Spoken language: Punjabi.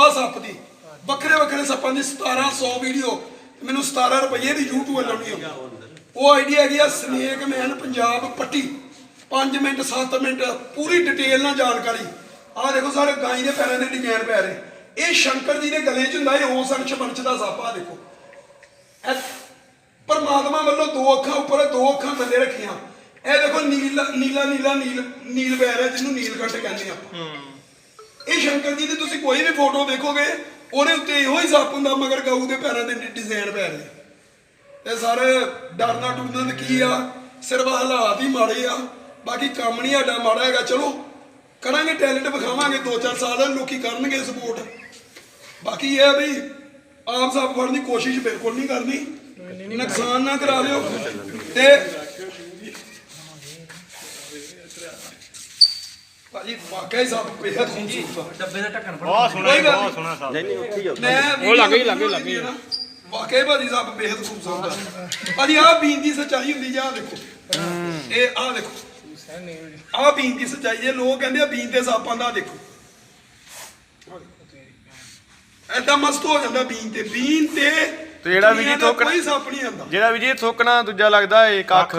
ਆ ਸੱਪ ਦੀ। ਵੱਖਰੇ ਵੱਖਰੇ ਸੱਪਾਂ ਦੀ 1700 ਵੀਡੀਓ ਮੈਨੂੰ 17 ਰੁਪਏ ਦੀ YouTube ਲਾਉਣੀ ਆ ਉਹ ਆਈਡੀ ਹੈਗੀ ਆ snake man Punjab Patti. 5 minute 7 minute, ਪੂਰੀ ਡਿਟੇਲ ਨਾਲ ਜਾਣਕਾਰੀ। ਆਹ ਦੇਖੋ ਸਾਰੇ ਗਾਈ ਦੇ ਪੈਰਾਂ ਦੇ ਡਿਜ਼ਾਈਨ ਪੈ ਰਹੇ। ਇਹ ਸ਼ੰਕਰ ਜੀ ਦੇ ਗਲੇ 'ਚ ਹੁੰਦਾ, ਇਹ ਉਸ ਅੰਸ਼ ਦਾ ਸੱਪ ਆ, ਦੇਖੋ। ਪਰਮਾਤਮਾ ਵੱਲੋਂ ਦੋ ਅੱਖਾਂ ਉੱਪਰ ਦੋ ਅੱਖਾਂ ਥੱਲੇ ਰੱਖੀਆਂ। ਇਹ ਦੇਖੋ ਨੀਲਾ ਨੀਲਾ ਨੀਲਾ, ਨੀਲ ਨੀਲ ਬੈਰ ਹੈ, ਜਿਹਨੂੰ ਨੀਲਕੰਠ ਕਹਿੰਦੇ ਆਪਾਂ ਇਹ ਸ਼ੰਕਰ ਜੀ ਦੀ ਤੁਸੀਂ ਕੋਈ ਵੀ ਫੋਟੋ ਦੇਖੋਗੇ, ਉਹਦੇ ਉੱਤੇ ਇਹੋ ਹੀ ਸੱਪ ਹੁੰਦਾ ਮਗਰ ਗਊ ਦੇ ਪੈਰਾਂ ਦੇ ਡਿਜ਼ਾਈਨ ਪੈ ਰਹੇ। ਤੇ ਸਾਰੇ, ਡਰਨਾ ਡੁਰਨਾ ਤਾਂ ਕੀ ਆ? ਸਿਰਫ ਹਾਲਾਤ ਹੀ ਮਾੜੇ ਆ। ਬਾਕੀ ਕੰਮ ਨਹੀਂ ਸਾਡਾ ਮਾੜਾ ਹੈਗਾ। ਚਲੋ, ਕਰਾਂਗੇ ਟੈਲੈਂਟ ਵਿਖਾਵਾਂਗੇ 2-4 ਸਾਲ ਲੋਕੀ ਕਰਨਗੇ ਸਪੋਰਟ ਬਾਕੀ ਇਹ ਆ ਵੀ ਆਪ ਸੱਪ ਫੜਨ ਦੀ ਕੋਸ਼ਿਸ਼ ਬਿਲਕੁਲ ਨਹੀਂ ਕਰਨੀ। ਨੁਕਸਾਨ ਨਾ ਕਰਾ ਲਿਓ ਤੇ ਭਾਜੀ ਵਾਕਿਆ ਹੀ ਸੱਪ ਬੇਹੱਦ ਖੂਬਸੂਰਤ ਆ ਡੱਬੇ ਦਾ ਢੱਕਣ ਫੜ। ਬਹੁਤ ਸੋਹਣਾ ਕੋਈ ਗੱਲ ਬਹੁਤ ਨਹੀਂ। ਸੋਹਣਾ ਸਾਹਿਬ ਨਹੀਂ ਨਹੀਂ ਉੱਥੇ ਹੀ ਆ। ਮੈਂ ਉਹ ਲੱਗੇ ਹੀ ਲੱਗੇ ਲੱਗੇ ਵਾਕਈ ਭਾਜੀ ਸਾਹਿਬ ਬੇहद ਖੂਬਸੂਰਤ ਆ ਭਾਜੀ ਆਹ ਬੀਨ ਦੀ ਸੱਚਾਈ ਹੁੰਦੀ ਜਾਂ ਦੇਖੋ। ਇਹ ਆਹ ਦੇਖੋ। ਆਹ ਬੀਨ ਦੀ ਸੱਚਾਈ ਜੇ ਲੋਕ ਕਹਿੰਦੇ ਆ ਬੀਨ ਤੇ ਸੱਪਾਂ ਦਾ ਦੇਖੋ। ਐਦਾਂ ਮਸਤ ਹੋ ਜਾਂਦਾ ਬੀਨ ਤੇ। ਬੀਨ ਤੇ ਤੇ ਜਿਹੜਾ ਵੀ ਜੀ ਦੁਨੀਆ ਦਾ ਥੋਕਣਾ- ਕੋਈ ਸੱਪ ਨਹੀਂ ਆਂਦਾ ਜਿਹੜਾ ਵੀ ਜੀ ਥੋਕਣਾ ਦੂਜਾ ਲੱਗਦਾ ਏ ਕੱਖ।